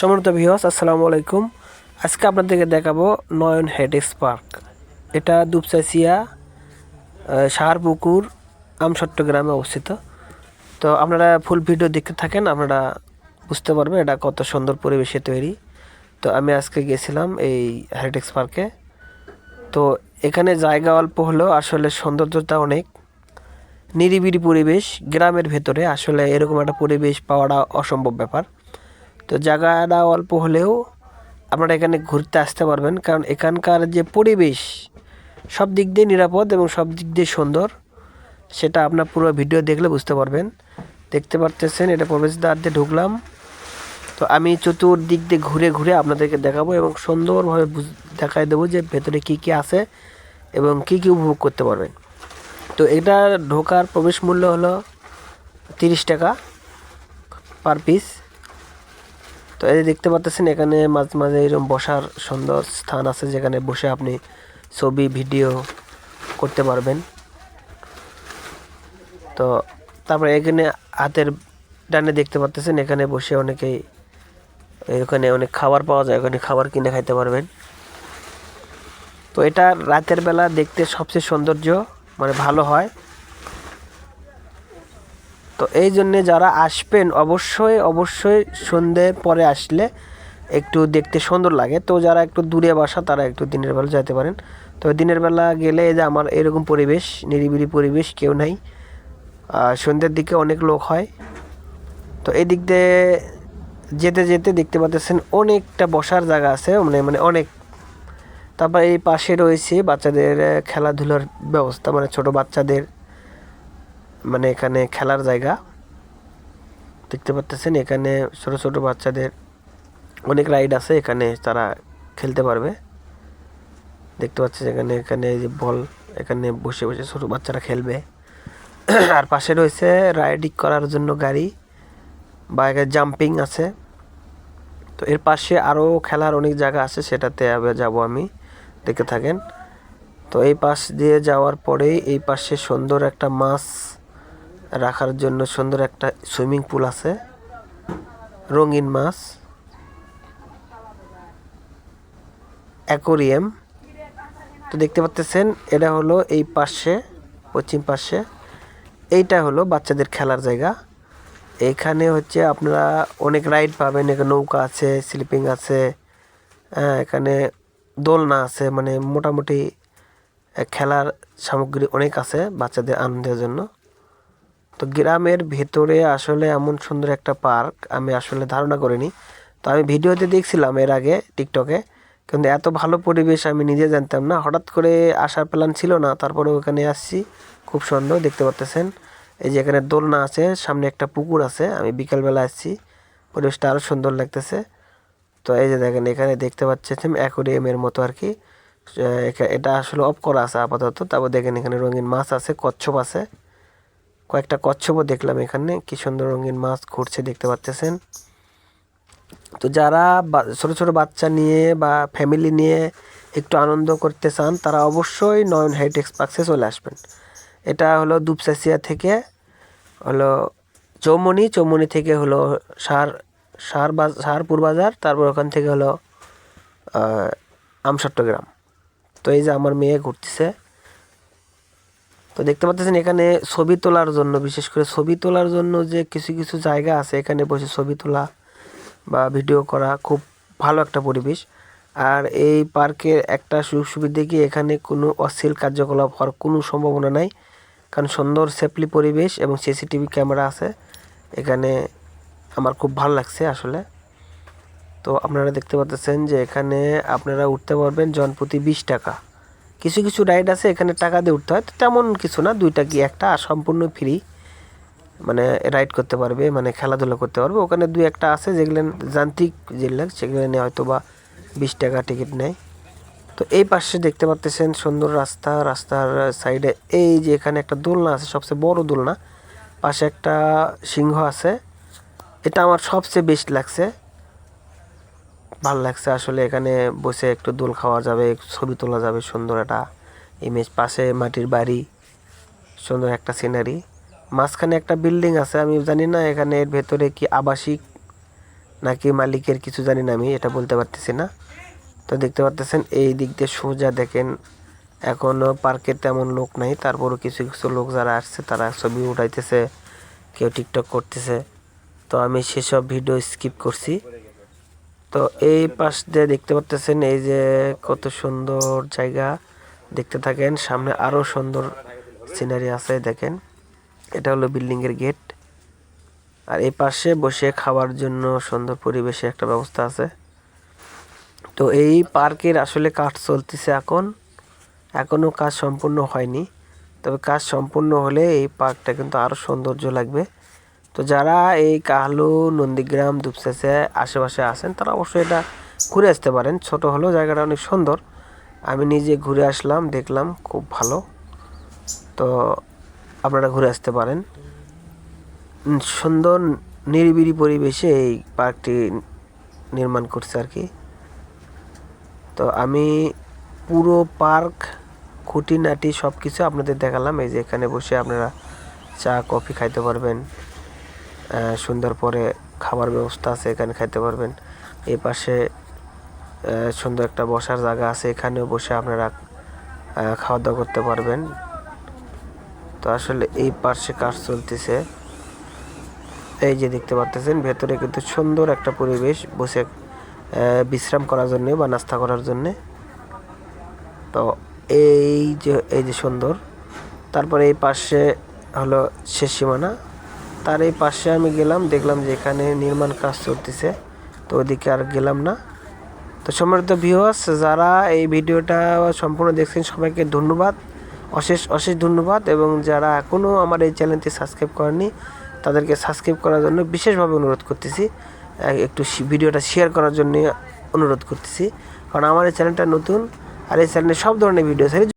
সমর্থ ভিওস আসসালামু আলাইকুম। আজকে আপনাদেরকে দেখাবো নয়ন হেডেক্স পার্ক এটা দুপচাচিয়া সাহারপুকুর আমসট্ট গ্রামে অবস্থিত। তো আপনারা ফুল ভিডিও দেখতে থাকেন, আপনারা বুঝতে পারবেন এটা কত সুন্দর পরিবেশে তৈরি। তো আমি আজকে গেছিলাম এই হেরিটেক্স পার্কে তো এখানে জায়গা অল্প হলেও আসলে সৌন্দর্যতা অনেক। নিরিবিলি পরিবেশ, গ্রামের ভেতরে আসলে এরকম একটা পরিবেশ পাওয়াটা অসম্ভব ব্যাপার। তো জায়গাটা অল্প হলেও আপনারা এখানে ঘুরতে আসতে পারবেন। কারণ এখানকার যে পরিবেশ, সব দিক দিয়ে নিরাপদ এবং সব দিক দিয়ে সুন্দর। সেটা আপনার পুরো ভিডিও দেখলে বুঝতে পারবেন। দেখতে পারতেছেন, এটা প্রবেশদ্বার দিয়ে ঢুকলাম। তো আমি চতুর্দিক দিয়ে ঘুরে ঘুরে আপনাদেরকে দেখাবো এবং সুন্দরভাবে দেখাই দেবো যে ভেতরে কি কি আছে এবং কি কি উপভোগ করতে পারবেন। তো এটা ঢোকার প্রবেশ মূল্য হলো তিরিশ টাকা পার পিস। তো এই দেখতে পাচ্ছেন এখানে মাঝে মাঝে এরকম বসার সুন্দর স্থান আছে যেখানে বসে আপনি ছবি, ভিডিও করতে পারবেন। তো তারপরে এখানে হাতের ডানে দেখতে পাচ্ছেন এখানে বসে অনেকেই এখানে অনেক খাবার পাওয়া যায় ওখানে খাবার কিনে খাইতে পারবেন। তো এটা রাতের বেলা দেখতে সবচেয়ে সৌন্দর্য মানে ভালো হয়। তো এই জন্যে যারা আসবেন, অবশ্যই অবশ্যই সন্ধ্যে পরে আসলে একটু দেখতে সুন্দর লাগে। তো যারা একটু দূরে বাসা, তারা একটু দিনের বেলা যেতে পারেন। তো দিনের বেলা গেলে এই যে আমার এরকম পরিবেশ, নিরিবিলি পরিবেশ, কেউ নাই। সন্ধ্যের দিকে অনেক লোক হয়। তো এই দিক দিয়ে যেতে যেতে দেখতে পাচ্ছেন অনেকটা বসার জায়গা আছে মানে মানে অনেক। তারপর এই পাশে রয়েছে বাচ্চাদের খেলাধুলার ব্যবস্থা মানে ছোট বাচ্চাদের মানে এখানে খেলার জায়গা। দেখতে পাচ্ছেন এখানে ছোট ছোট বাচ্চাদের অনেক রাইড আছে, এখানে তারা খেলতে পারবে। দেখতে পাচ্ছেন এখানে এখানে যে বল, এখানে বসে বসে ছোট বাচ্চারা খেলবে। আর পাশে রয়েছে রাইডিং করার জন্য গাড়ি বা এখানে জাম্পিং আছে। তো এর পাশে আরও খেলার অনেক জায়গা আছে, সেটাতে যাব আমি, দেখে থাকেন। তো এই পাশ দিয়ে যাওয়ার পরেই এই পাশে সুন্দর একটা মাছ রাখার জন্য সুন্দর একটা সুইমিং পুল আছে। রঙিন মাছ। অ্যাকোরিয়াম। তো দেখতে পাচ্ছেন এটা হলো এই পাশে পশ্চিম পাশে। এইটা হলো বাচ্চাদের খেলার জায়গা। এখানে হচ্ছে আপনারা অনেক রাইড পাবেন এখানে নৌকা আছে স্লিপিং আছে হ্যাঁ, এখানে দোলনা আছে মানে মোটামুটি খেলার সামগ্রী অনেক আছে বাচ্চাদের আনন্দের জন্য। তো গ্রামের ভেতরে আসলে এমন সুন্দর একটা পার্ক আমি আসলে ধারণা করিনি। তো আমি ভিডিওতে দেখছিলাম এর আগে টিকটকে কিন্তু এত ভালো পরিবেশ আমি নিজে জানতাম না। হঠাৎ করে আসার প্ল্যান ছিল না, তারপরে ওখানে আসছি, খুব সুন্দর দেখতে পাচ্তেছেন এই যে এখানে দোলনা আছে, সামনে একটা পুকুর আছে, আমি বিকালবেলা আসছি, পরিবেশটা আরও সুন্দর লাগতেছে। তো এই যে দেখেন, এখানে দেখতে পাচ্ছেন অ্যাকোরিয়ামের মতো আর কি। এটা আসলে অফ করা আছে আপাতত, তারপর দেখেন এখানে রঙিন মাছ আছে, কচ্ছপ আছে। কয়েকটা কচ্ছপও দেখলাম এখানে। কি সুন্দর রঙিন মাছ ঘুরছে, দেখতে পাচ্ছেন। তো যারা ছোট ছোট বাচ্চা নিয়ে বা ফ্যামিলি নিয়ে একটু আনন্দ করতে চান, তারা অবশ্যই নয়ন হাইটেক্স পার্কসে চলে আসবেন। এটা হলো দুপচাচিয়া থেকে হলো চৌমনি। চৌমনি থেকে হলো সার সার সারপুর বাজার। তারপর ওখান থেকে হলো আমসট্টগ্রাম তো এই যে আমার মেয়ে ঘুরতেছে। তো দেখতে পাচ্ছেন এখানে ছবি তোলার জন্য, বিশেষ করে ছবি তোলার জন্য যে কিছু কিছু জায়গা আছে, এখানে বসে ছবি তোলা বা ভিডিও করা খুব ভালো একটা পরিবেশ। আর এই পার্কের একটা সুযোগ সুবিধা কি এখানে কোনো অশ্লীল কার্যকলাপ হওয়ার কোনো সম্ভাবনা নাই, কারণ সুন্দর সেফলি পরিবেশ এবং সিসিটিভি ক্যামেরা আছে। এখানে আমার খুব ভালো লাগছে আসলে। তো আপনারা দেখতে পাচ্ছেন যে এখানে আপনারা উঠতে পারবেন জনপ্রতি বিশ টাকা। কিছু কিছু রাইড আছে, এখানে টাকা দিয়ে উঠতে হয়। তো তেমন কিছু না, দুইটা কি একটা সম্পূর্ণ ফ্রি মানে রাইড করতে পারবে মানে খেলাধুলা করতে পারবে। ওখানে দুই একটা আছে, যেগুলো যান্ত্রিক যেগুলো, সেগুলো হয়তো বা বিশ টাকা টিকিট নেয়। তো এই পাশে দেখতে পাচ্ছেন সুন্দর রাস্তা, রাস্তার সাইডে এই যে এখানে একটা দোলনা আছে, সবচেয়ে বড় দোলনা। পাশে একটা সিংহ আছে। এটা আমার সবচেয়ে বেস্ট লাগছে। ভালো লাগছে আসলে এখানে বসে একটু দোল খাওয়া যাবে ছবি তোলা যাবে সুন্দর একটা ইমেজ পাশে মাটির বাড়ি, সুন্দর একটা সিনারি মাঝখানে একটা বিল্ডিং আছে, আমি জানি না এখানে এর ভেতরে কি আবাসিক নাকি মালিকের কিছু জানি না আমি, এটা বলতে পারতেছি না। তো দেখতে পারতেছেন, এই দিক দিয়ে সোজা দেখেন এখনও পার্কে তেমন লোক নাই, তারপরও কিছু কিছু লোক যারা আসছে, তারা ছবি উঠাইতেছে, কেউ টিকটক করতেছে। তো আমি সেসব ভিডিও স্কিপ করছি। তো এই পাশ দিয়ে দেখতে পারতেছেন এই যে কত সুন্দর জায়গা। দেখতে থাকেন, সামনে আরও সুন্দর সিনারি আছে, দেখেন। এটা হলো বিল্ডিং এর গেট আর এই পাশে বসে খাওয়ার জন্য সুন্দর পরিবেশে একটা ব্যবস্থা আছে। তো এই পার্কের আসলে কাজ চলতেছে এখন। এখনও কাজ সম্পূর্ণ হয়নি। তবে কাজ সম্পূর্ণ হলে এই পার্কটা কিন্তু আরও সৌন্দর্য লাগবে। তো যারা এই কাহলু, নন্দীগ্রাম, দুপসেসে আশেপাশে আছেন, তারা অবশ্যই এটা ঘুরে আসতে পারেন। ছোট হলেও জায়গাটা অনেক সুন্দর। আমি নিজে ঘুরে আসলাম, দেখলাম, খুব ভালো। তো আপনারা ঘুরে আসতে পারেন। সুন্দর, নিরিবিলি পরিবেশে এই পার্কটি নির্মাণ করছে আর কি। তো আমি পুরো পার্ক, খুঁটিনাটি সব কিছু আপনাদের দেখালাম। এই যে এখানে বসে আপনারা চা, কফি খাইতে পারবেন। সুন্দর পরে খাবার ব্যবস্থা আছে, এখানে খাইতে পারবেন। এই পাশে সুন্দর একটা বসার জায়গা আছে, এখানেও বসে আপনারা খাওয়া দাওয়া করতে পারবেন। তো আসলে এই পাশে কাজ চলতেছে। এই যে দেখতে পাচ্ছেন ভেতরে কিন্তু সুন্দর একটা পরিবেশ, বসে বিশ্রাম করার জন্য বা নাস্তা করার জন্যে। তো এই যে এই যে সুন্দর। তারপরে এই পাশে হলো শেষ সীমানা। তার এই পাশে আমি গেলাম, দেখলাম যে এখানে নির্মাণ কাজ চলতেছে। তো ওদিকে আর গেলাম না। তো সম্মানিত ভিউয়ার্স যারা এই ভিডিওটা সম্পূর্ণ দেখছেন, সবাইকে ধন্যবাদ। অশেষ অশেষ ধন্যবাদ এবং যারা এখনও আমার এই চ্যানেলটি সাবস্ক্রাইব করেনি তাদেরকে সাবস্ক্রাইব করার জন্য বিশেষভাবে অনুরোধ করতেছি। একটু ভিডিওটা শেয়ার করার জন্য অনুরোধ করতেছি। কারণ আমার এই চ্যানেলটা নতুন, আর এই চ্যানেলে সব ধরনের ভিডিও